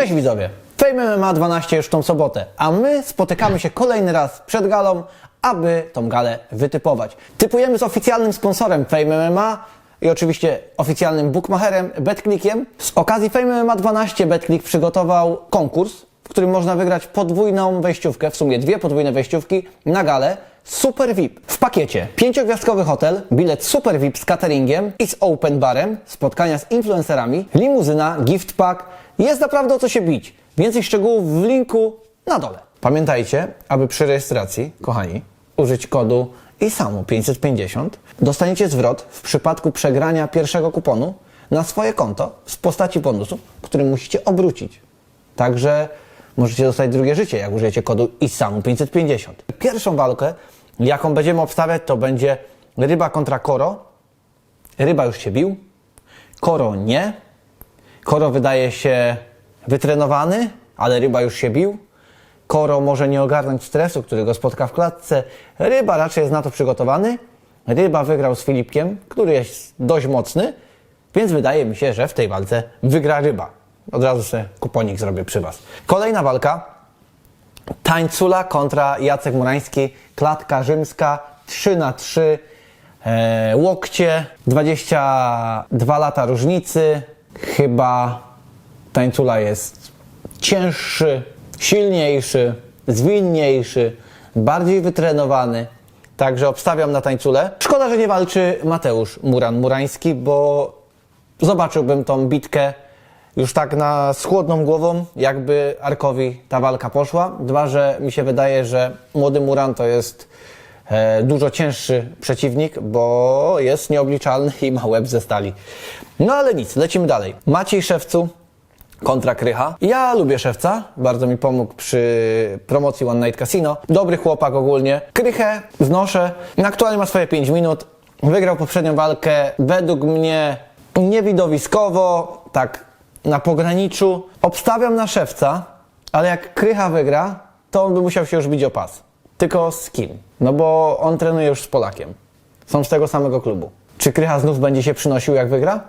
Cześć widzowie! Fame MMA 12 już tą sobotę, a my spotykamy się kolejny raz przed galą, aby tą galę wytypować. Typujemy z oficjalnym sponsorem Fame MMA i oczywiście oficjalnym bookmacherem BetClickiem. Z okazji Fame MMA 12 BetClick przygotował konkurs, w którym można wygrać podwójną wejściówkę, w sumie dwie podwójne wejściówki na galę Super VIP. W pakiecie pięciogwiazdkowy hotel, bilet Super VIP z cateringiem i z open barem, spotkania z influencerami, limuzyna, gift pack. Jest naprawdę o co się bić. Więcej szczegółów w linku na dole. Pamiętajcie, aby przy rejestracji, kochani, użyć kodu ISAMU 550. Dostaniecie zwrot w przypadku przegrania pierwszego kuponu na swoje konto w postaci bonusu, który musicie obrócić. Także możecie dostać drugie życie, jak użyjecie kodu ISAMU 550. Pierwszą walkę, jaką będziemy obstawiać, to będzie ryba kontra koro. Ryba już się bił, koro nie. Koro wydaje się wytrenowany, ale ryba już się bił. Koro może nie ogarnąć stresu, który go spotka w klatce. Ryba raczej jest na to przygotowany. Ryba wygrał z Filipkiem, który jest dość mocny, więc wydaje mi się, że w tej walce wygra ryba. Od razu sobie kuponik zrobię przy Was. Kolejna walka. Tańcula kontra Jacek Murański. Klatka rzymska 3 na 3 e, łokcie. 22 lata różnicy. Chyba Tańcula jest cięższy, silniejszy, zwinniejszy, bardziej wytrenowany. Także obstawiam na tańcule. Szkoda, że nie walczy Mateusz Muran-Murański, bo zobaczyłbym tą bitkę już tak na z chłodną głową, jakby Arkowi ta walka poszła. Dwa, że mi się wydaje, że młody Muran to jest e, dużo cięższy przeciwnik, bo jest nieobliczalny i ma łeb ze stali. No ale nic, lecimy dalej. Maciej Szewcu kontra Krycha. Ja lubię Szewca, bardzo mi pomógł przy promocji One Night Casino. Dobry chłopak ogólnie. Krychę znoszę. Aktualnie ma swoje 5 minut. Wygrał poprzednią walkę według mnie niewidowiskowo, tak na pograniczu. Obstawiam na Szewca, ale jak Krycha wygra, to on by musiał się już bić o pas. Tylko z kim? No bo on trenuje już z Polakiem. Są z tego samego klubu. Czy Krycha znów będzie się przynosił jak wygra?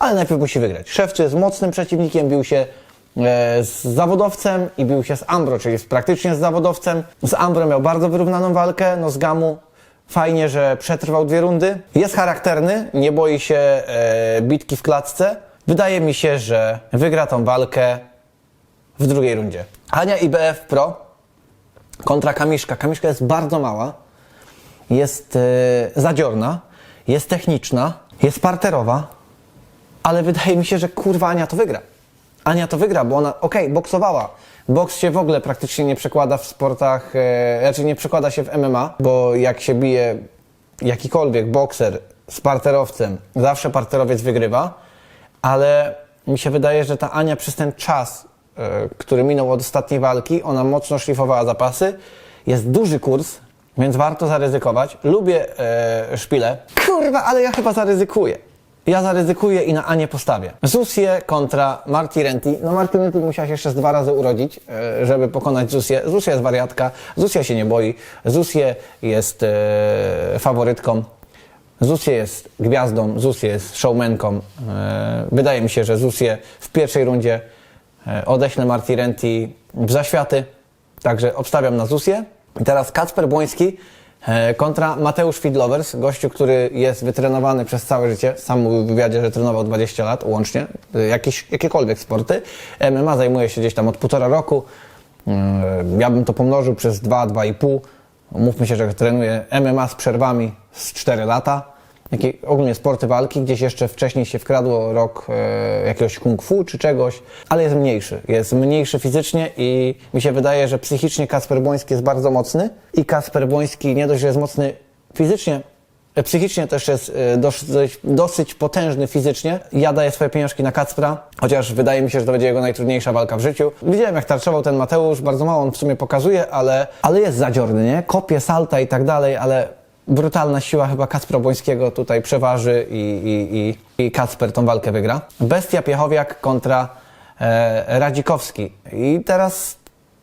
ale najpierw musi wygrać. Szewczy jest mocnym przeciwnikiem, bił się e, z zawodowcem i bił się z Ambro, czyli jest praktycznie z zawodowcem. Z Ambro miał bardzo wyrównaną walkę, no z Gamu fajnie, że przetrwał dwie rundy. Jest charakterny, nie boi się e, bitki w klatce. Wydaje mi się, że wygra tą walkę w drugiej rundzie. Ania IBF Pro kontra Kamiszka. Kamiszka jest bardzo mała, jest e, zadziorna, jest techniczna, jest parterowa, ale wydaje mi się, że kurwa Ania to wygra. Ania to wygra, bo ona, okej, boksowała. Boks się w ogóle praktycznie nie przekłada w sportach, e, raczej nie przekłada się w MMA, bo jak się bije jakikolwiek bokser z parterowcem, zawsze parterowiec wygrywa, ale mi się wydaje, że ta Ania przez ten czas, e, który minął od ostatniej walki, ona mocno szlifowała zapasy. Jest duży kurs, więc warto zaryzykować. Lubię e, szpile. Kurwa, ale ja chyba zaryzykuję. Ja zaryzykuję i na Anię postawię. Zusie kontra Marti Renti. No Marti Renti musiała się jeszcze dwa razy urodzić, e, żeby pokonać Zusię. Zusia jest wariatka, Zusia się nie boi, Zusie jest e, faworytką. Zusie jest gwiazdą, Zusie jest showmanką. E, wydaje mi się, że Zusie w pierwszej rundzie e, odeślę Marti Renti w zaświaty. Także obstawiam na Zusię. I teraz Kacper Błoński e, kontra Mateusz Fidlovers, gościu, który jest wytrenowany przez całe życie. Sam mówił w wywiadzie, że trenował 20 lat łącznie, jakieś, jakiekolwiek sporty. MMA zajmuje się gdzieś tam od półtora roku. Ja bym to pomnożył przez 2, 2,5. Mówmy się, że trenuje MMA z przerwami z 4 lata. Jakie, ogólnie sporty walki, gdzieś jeszcze wcześniej się wkradło rok e, jakiegoś kung fu czy czegoś, ale jest mniejszy. Jest mniejszy fizycznie i mi się wydaje, że psychicznie Kasper Błoński jest bardzo mocny i Kasper Błoński nie dość, że jest mocny fizycznie, e, psychicznie też jest e, dosyć, dosyć potężny fizycznie. Ja daję swoje pieniążki na Kacpra, chociaż wydaje mi się, że to będzie jego najtrudniejsza walka w życiu. Widziałem jak tarczował ten Mateusz, bardzo mało on w sumie pokazuje, ale, ale jest zadziorny, nie? Kopie, salta i tak dalej, ale brutalna siła chyba Kacpra Błońskiego tutaj przeważy i, i, i, i Kacper tą walkę wygra. Bestia Piechowiak kontra e, Radzikowski. I teraz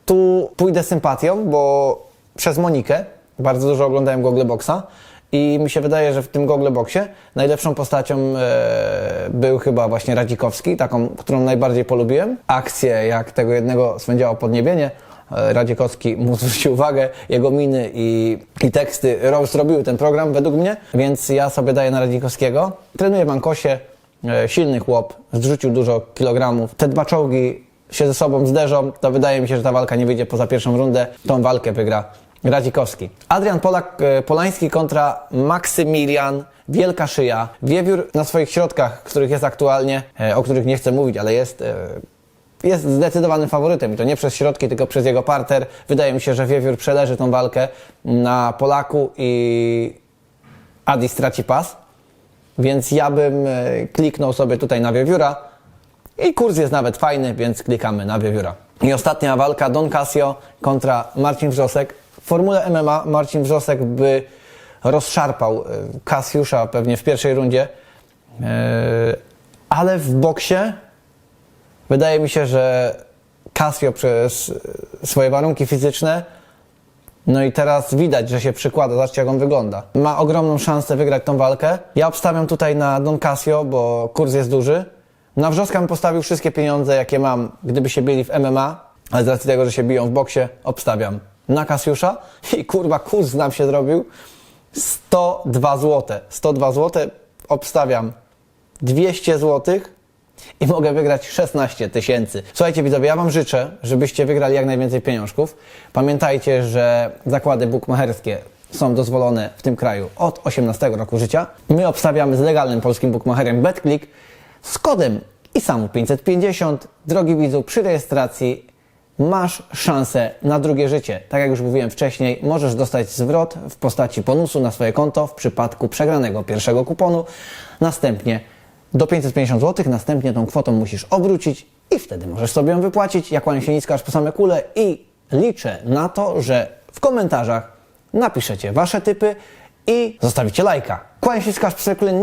tu pójdę sympatią, bo przez Monikę bardzo dużo oglądałem Google Boxa I mi się wydaje, że w tym Google Boxie najlepszą postacią e, był chyba właśnie Radzikowski, taką, którą najbardziej polubiłem. Akcje jak tego jednego swędziało podniebienie, e, Radzikowski mu zwrócił uwagę, jego miny i, i teksty ro- zrobiły ten program według mnie, więc ja sobie daję na Radzikowskiego. Trenuję w Ankosie, e, silny chłop, zrzucił dużo kilogramów. Te dwa czołgi się ze sobą zderzą, to wydaje mi się, że ta walka nie wyjdzie poza pierwszą rundę. Tą walkę wygra Radzikowski. Adrian Polak, e, Polański kontra Maksymilian, wielka szyja. Wiewiór na swoich środkach, których jest aktualnie, o których nie chcę mówić, ale jest, jest zdecydowanym faworytem. I to nie przez środki, tylko przez jego parter. Wydaje mi się, że Wiewiór przeleży tą walkę na Polaku i Adi straci pas. Więc ja bym e, kliknął sobie tutaj na Wiewióra. I kurs jest nawet fajny, więc klikamy na Wiewióra. I ostatnia walka Don Casio kontra Marcin Wrzosek. W formule MMA Marcin Wrzosek by rozszarpał e, Kasiusza pewnie w pierwszej rundzie. E, Ale w boksie wydaje mi się, że Casio przez swoje warunki fizyczne no i teraz widać, że się przykłada. Zobaczcie, jak on wygląda. Ma ogromną szansę wygrać tą walkę. Ja obstawiam tutaj na Don Casio, bo kurs jest duży. Na Wrzoska bym postawił wszystkie pieniądze, jakie mam, gdyby się byli w MMA, ale z racji tego, że się biją w boksie, obstawiam na Kasiusza. I kurwa, kurs nam się zrobił 102 zł. 102 zł obstawiam 200 złotych i mogę wygrać 16 tysięcy. Słuchajcie widzowie, ja Wam życzę, żebyście wygrali jak najwięcej pieniążków. Pamiętajcie, że zakłady bukmacherskie są dozwolone w tym kraju od 18 roku życia. My obstawiamy z legalnym polskim bukmacherem BetClick z kodem ISAMU 550. Drogi widzu, przy rejestracji masz szansę na drugie życie. Tak jak już mówiłem wcześniej, możesz dostać zwrot w postaci bonusu na swoje konto w przypadku przegranego pierwszego kuponu. Następnie do 550 zł, następnie tą kwotą musisz obrócić i wtedy możesz sobie ją wypłacić. Ja kłaniam się nisko aż po same kule i liczę na to, że w komentarzach napiszecie wasze typy i zostawicie lajka. Kłaniam się nisko aż po same kule.